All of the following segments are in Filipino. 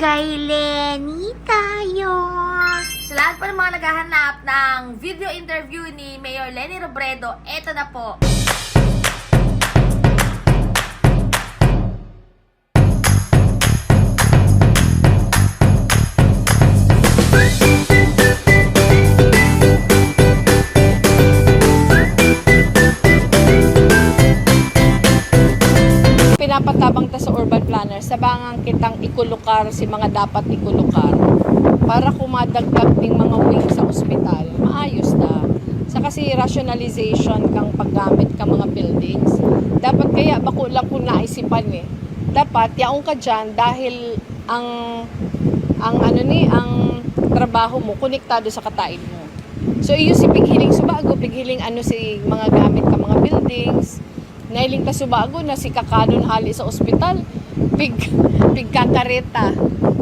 Kay Lenny tayo. Sa lahat po ng mga naghahanap ng video interview ni Mayor Lenny Robredo, eto na po. Pinapatabang ta sa urban planner, sabangan kitang ikulukar si mga dapat ikulukar para kumadagdag ng mga wing sa ospital, maayos na. Sa kasi rationalization kang paggamit ka mga buildings. Dapat kaya bako lang kung naisipan eh. Dapat yaong ka dyan dahil ang ang ano ni ang trabaho mo konektado sa katain mo. So iyo si pighiling subago, pighiling ano si mga gamit ka mga buildings, nailing ta subago na si kakanon hali sa ospital, pig pig kakareta.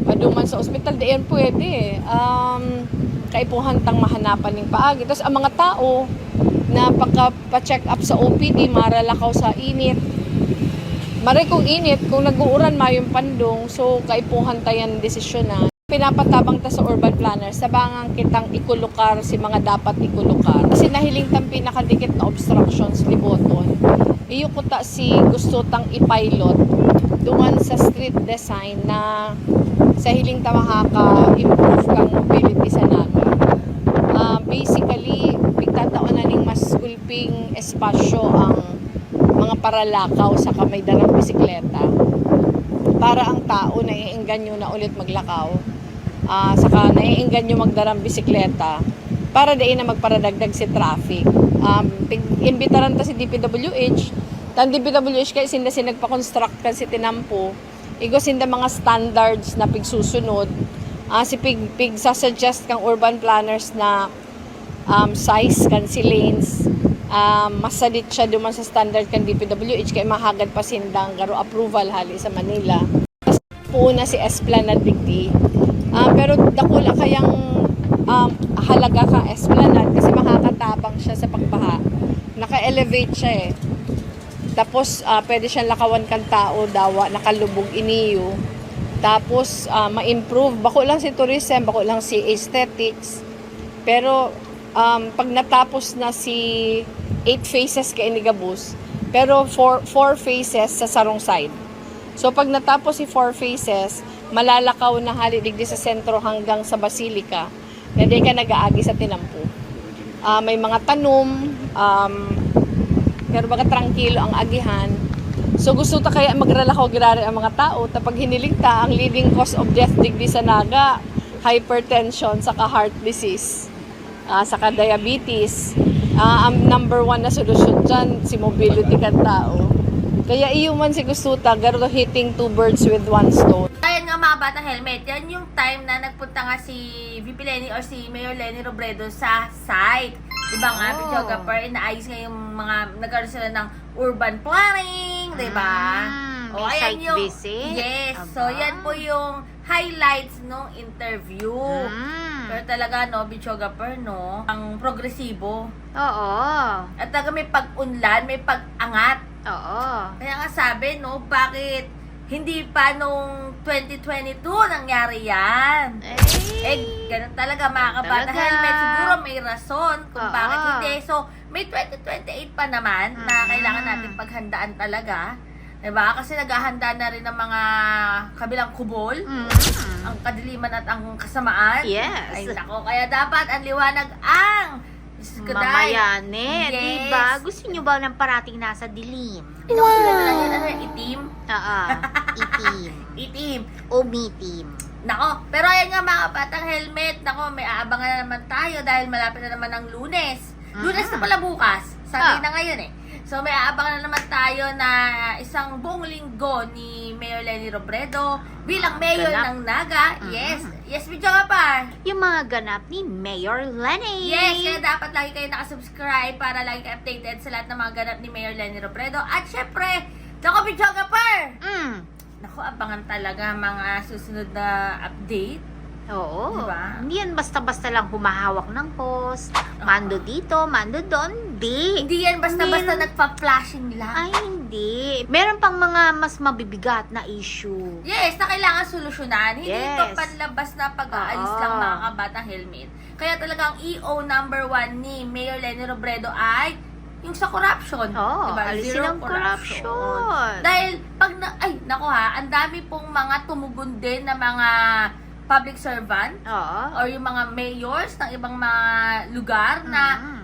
Paduman sa ospital, di yan pwede. Um, kaipuhan tang mahanapan ng paagi. Tapos ang mga tao na pagka pa-check up sa OPD, maralakaw sa init, Maray kung init, kung nag-uuran ma yung pandong, so kaipuhan tayan desisyon na. Pinapatabang ta sa urban planner, sabangan kitang ikulukar si mga dapat ikulukar. Kasi nahiling tang pinakadikit na obstructions liboton. Iyo ko ta si gusto tang ipilot duman sa street design na sa hiling ta makaka-improve kang mobility sa naga. Ah, basically, pigtataon na ning mas gulping espasyo ang mga paralakaw sa kamay dalang bisikleta para ang tao naiengganyo na ulit maglakaw ah saka naiengganyo magdarang bisikleta para diin na magparadagdag si traffic um, imbitaran ta si DPWH tan DPWH kay sinda si nagpa-construct kan si tinampo. Igo sinda mga standards na pigsusunod. Ah si pig pig suggest kang urban planners na um, size kan si lanes. Um, masadit siya duman sa standard kan DPWH kay mahagad pa sindang garo approval hali sa Manila. Puuna si Esplanade Digdi. Um, pero dakula kayang um, halaga ka Esplanade kasi siya sa pagbaha. Naka-elevate siya eh. Tapos ah, pwede siyang lakawan kan tao dawa nakalubog iniyo. Tapos ah, ma-improve. Bako lang si tourism bako lang si aesthetics. Pero um, pag natapos na si eight phases kay Inigabus, pero four, four phases sa sarong side. So pag natapos si four phases, malalakaw na halidigdi sa sentro hanggang sa Basilica na di ka nag-aagi sa tinampo. Ah, may mga tanom, um, pero baga tranquilo ang agihan. So gusto ta kaya magralakaw girari ang mga tao tapag hiniling ta ang leading cause of death digdi sa naga hypertension saka heart disease ah saka diabetes. Ah, ang number one na solusyon dyan si mobility kan tao. Kaya iyo man si gusto ta garo hitting two birds with one stone nga mga batang helmet, yan yung time na nagpunta nga si VP Lenny or si Mayor Lenny Robredo sa site. Diba nga, Oh. videographer, inaayos nga yung mga, nagkaroon sila ng urban planning, diba? Mm, O, ayan site yung- visit. Yes, so Aba. yan po yung highlights nung interview. Mm. Pero talaga, no, videographer, no, ang progresibo. Oo. At talaga may pag-unlan, may pag-angat. Oo. Kaya nga sabi, no, bakit hindi pa nung 2022 nangyari yan? Eh, Eh, ganun talaga mga kabata Talaga. helmet. Siguro may rason kung Oo. bakit hindi. So, may 2028 pa naman na Mm. kailangan natin paghandaan talaga. Diba? Kasi naghahanda na rin ng mga kabilang kubol. Mm. Ang kadiliman at ang kasamaan. Yes. Ay, nako. Kaya dapat ang liwanag ang Ko, Day. Mamayanin, Yes. diba? Gusto nyo ba ng parating nasa dilim? Ito sila na lang yun, ano, itim. Oo. Itim. Itim. Umitim. Nako, pero ayan nga mga batang helmet. Nako, may aabangan na naman tayo dahil malapit na naman ang lunes. Lunes na pala bukas. Sunday Ah. na ngayon eh. So may aabangan na naman tayo na isang buong linggo ni Mayor Lenny Robredo bilang mayor Ganap. ng Naga. Mhm. Yes. Yes, video nga pa. Yung mga ganap ni Mayor Lenny. Yes, kaya dapat lagi kayo nakasubscribe para lagi kayo updated sa lahat ng mga ganap ni Mayor Lenny Robredo. At syempre, nako video nga pa. Mm. Naku, abangan talaga mga susunod na update. Oo. Diba? Hindi yan basta-basta lang humahawak ng post. Mando dito, mando doon. Hindi. Hindi yan basta-basta Meron- nagpa-flashing lang. Ay, hindi. Meron pang mga mas mabibigat na issue. Yes, na kailangan solusyonan. Hindi Yes. ito panlabas na pag-aalis Oo. lang mga kabatang helmet. Kaya talaga ang EO number one ni Mayor Lenny Robredo ay yung sa corruption. Oo, Diba? alisin Zero ang corruption. Dahil pag na, ay, nako ha, ang dami pong mga tumugon din na mga public servant Oo. or yung mga mayors ng ibang mga lugar na Mm.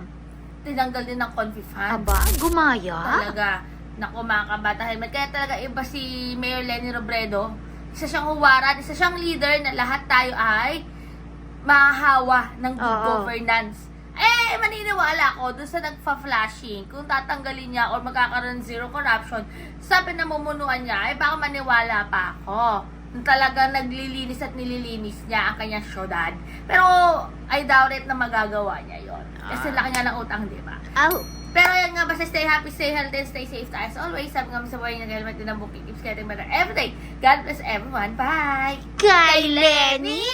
Tinanggal din ng confi funds. Aba, gumaya? Talaga. Naku, mga kabata helmet. Kaya talaga iba si Mayor Lenny Robredo. Isa siyang huwaran, isa siyang leader na lahat tayo ay mahahawa ng good Oo. governance. Eh, maniniwala ako dun sa nagpa-flashing, kung tatanggalin niya or magkakaroon ng zero corruption, sabi na mumunuan niya, eh baka maniwala pa ako. Talagang naglilinis at nililinis niya ang kanyang syudad. Pero, I doubt it na magagawa niya yon Kasi Ah. laki nga ng utang, di ba? Oh. Pero yan nga, basta stay happy, stay healthy, and stay safe tayo. As always, sabi nga sa buhay ng helmet din ang booking. Keeps getting better every day. God bless everyone. Bye! Kay Lenny